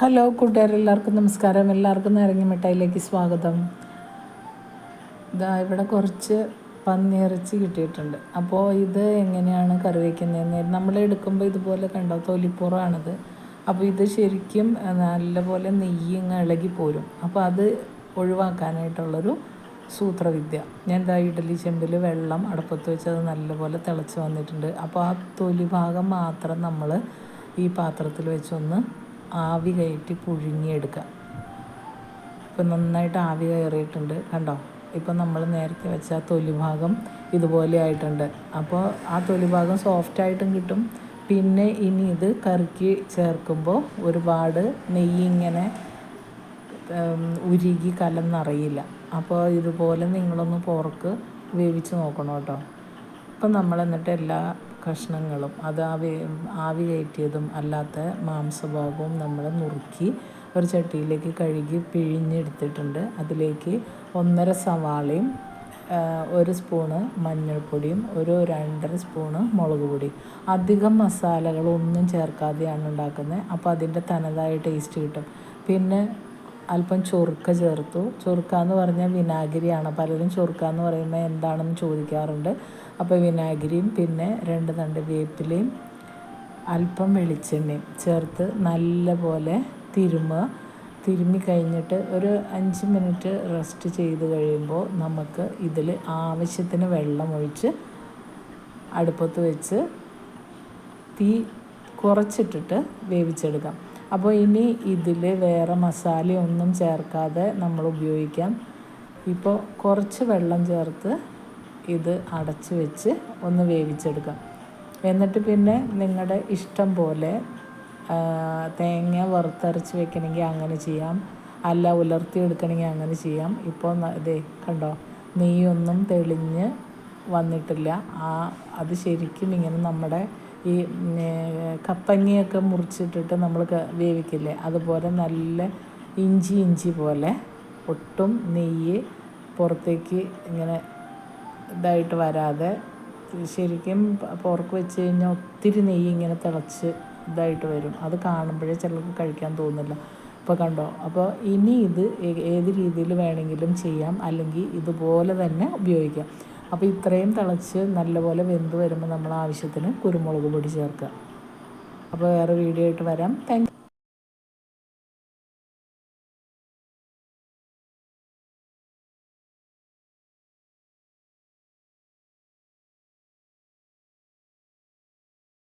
Hello കൂട്ടുകാരെല്ലാവർക്കും നമസ്കാരം. എല്ലാവർക്കും നാരങ്ങ മിഠായിലേക്ക് സ്വാഗതം. ഇതാ ഇവിടെ കുറച്ച് പന്നിയിറച്ചി കിട്ടിയിട്ടുണ്ട്. അപ്പോൾ ഇത് എങ്ങനെയാണ് കറി വയ്ക്കുന്നതെന്ന് നമ്മൾ എടുക്കുമ്പോൾ ഇതുപോലെ കണ്ടോ? തൊലിപ്പുറമാണിത്. അപ്പോൾ ഇത് ശരിക്കും നല്ലപോലെ നെയ്യ് ഇളകി പോരും. അപ്പോൾ അത് ഒഴിവാക്കാനായിട്ടുള്ളൊരു സൂത്രവിദ്യ. ഞാൻ എന്താ ഇഡലി ചെമ്പിൽ വെള്ളം അടുപ്പത്ത് വെച്ച് അത് നല്ലപോലെ തിളച്ച് വന്നിട്ടുണ്ട്. അപ്പോൾ ആ തൊലി ഭാഗം മാത്രം നമ്മൾ ഈ പാത്രത്തിൽ വെച്ചൊന്ന് ആവി കയറ്റി പുഴുങ്ങിയെടുക്കുക. ഇപ്പം നന്നായിട്ട് ആവി കയറിയിട്ടുണ്ട്. കണ്ടോ? ഇപ്പം നമ്മൾ നേരത്തെ വെച്ച ആ തൊലി ഭാഗം ഇതുപോലെ ആയിട്ടുണ്ട്. അപ്പോൾ ആ തൊലിഭാഗം സോഫ്റ്റായിട്ടും കിട്ടും. പിന്നെ ഇനി ഇത് കറിക്ക് ചേർക്കുമ്പോൾ ഒരുപാട് നെയ്യ് ഇങ്ങനെ ഉരുകി കലന്നറിയില്ല അപ്പോൾ ഇതുപോലെ നിങ്ങളൊന്ന് പോർക്ക് വേവിച്ച് നോക്കണം കേട്ടോ. ഇപ്പം നമ്മൾ എന്നിട്ട് എല്ലാ കഷ്ണങ്ങളും അത് ആവി ആവി കയറ്റിയതും അല്ലാത്ത മാംസഭാഗവും നമ്മൾ നുറുക്കി ഒരു ചട്ടിയിലേക്ക് കഴുകി പിഴിഞ്ഞെടുത്തിട്ടുണ്ട്. അതിലേക്ക് ഒന്നര സവാളയും ഒരു സ്പൂണ് മഞ്ഞൾപ്പൊടിയും ഒരു രണ്ടര സ്പൂണ് മുളക് പൊടി. അധികം മസാലകളൊന്നും ചേർക്കാതെയാണ് ഉണ്ടാക്കുന്നത്. അപ്പോൾ അതിന്റെ തനതായ ടേസ്റ്റ് കിട്ടും. പിന്നെ അല്പം ചൊറുക്ക ചേർത്തു. ചൊറുക്ക എന്ന് പറഞ്ഞാൽ വിനാഗിരിയാണ്. പലരും ചൊറുക്ക എന്ന് പറയുമ്പോൾ എന്താണെന്ന് ചോദിക്കാറുണ്ട്. അപ്പോൾ വിനാഗിരിയും പിന്നെ രണ്ട് തണ്ട് വേപ്പിലയും അല്പം വെളിച്ചെണ്ണയും ചേർത്ത് നല്ലപോലെ തിരുമുക തിരുമ്മി കഴിഞ്ഞിട്ട് ഒരു അഞ്ച് മിനിറ്റ് റെസ്റ്റ് ചെയ്ത് കഴിയുമ്പോൾ നമുക്ക് ഇതിൽ ആവശ്യത്തിന് വെള്ളമൊഴിച്ച് അടുപ്പത്ത് വെച്ച് തീ കുറച്ചിട്ടിട്ട് വേവിച്ചെടുക്കാം. അപ്പോൾ ഇനി ഇതിൽ വേറെ മസാല ഒന്നും ചേർക്കാതെ നമ്മൾ ഉപയോഗിക്കാം. ഇപ്പോൾ കുറച്ച് വെള്ളം ചേർത്ത് ഇത് അടച്ച് വെച്ച് ഒന്ന് വേവിച്ചെടുക്കാം. എന്നിട്ട് പിന്നെ നിങ്ങളുടെ ഇഷ്ടം പോലെ തേങ്ങ വറുത്തരച്ച് വെക്കണമെങ്കിൽ അങ്ങനെ ചെയ്യാം. അല്ല ഉലർത്തി എടുക്കണമെങ്കിൽ അങ്ങനെ ചെയ്യാം. ഇപ്പോൾ ഇതേ കണ്ടോ നെയ്യൊന്നും തെളിഞ്ഞ് വന്നിട്ടില്ല. ആ അത് ശരിക്കും ഇങ്ങനെ നമ്മുടെ ഈ കപ്പങ്ങിയൊക്കെ മുറിച്ചിട്ടിട്ട് നമ്മൾ വേവിക്കില്ലേ? അതുപോലെ നല്ല ഇഞ്ചി ഇഞ്ചി പോലെ ഒട്ടും നെയ്യ് പുറത്തേക്ക് ഇങ്ങനെ ഇതായിട്ട് വരാതെ ശരിക്കും പുറക്ക് വെച്ച് കഴിഞ്ഞാൽ ഒത്തിരി നെയ്യ് ഇങ്ങനെ തിളച്ച് ഇതായിട്ട് വരും. അത് കാണുമ്പോഴേ ചിലർക്ക് കഴിക്കാൻ തോന്നില്ല. അപ്പോൾ കണ്ടോ? അപ്പോൾ ഇനി ഇത് ഏത് രീതിയിൽ വേണമെങ്കിലും ചെയ്യാം. അല്ലെങ്കിൽ ഇതുപോലെ തന്നെ ഉപയോഗിക്കാം. അപ്പോൾ ഇത്രയും തിളച്ച് നല്ലപോലെ വെന്ത് വരുമ്പോൾ നമ്മൾ ആവശ്യത്തിന് കുരുമുളക് പൊടി ചേർക്കുക. അപ്പോൾ വേറെ വീഡിയോ ആയിട്ട് വരാം. താങ്ക്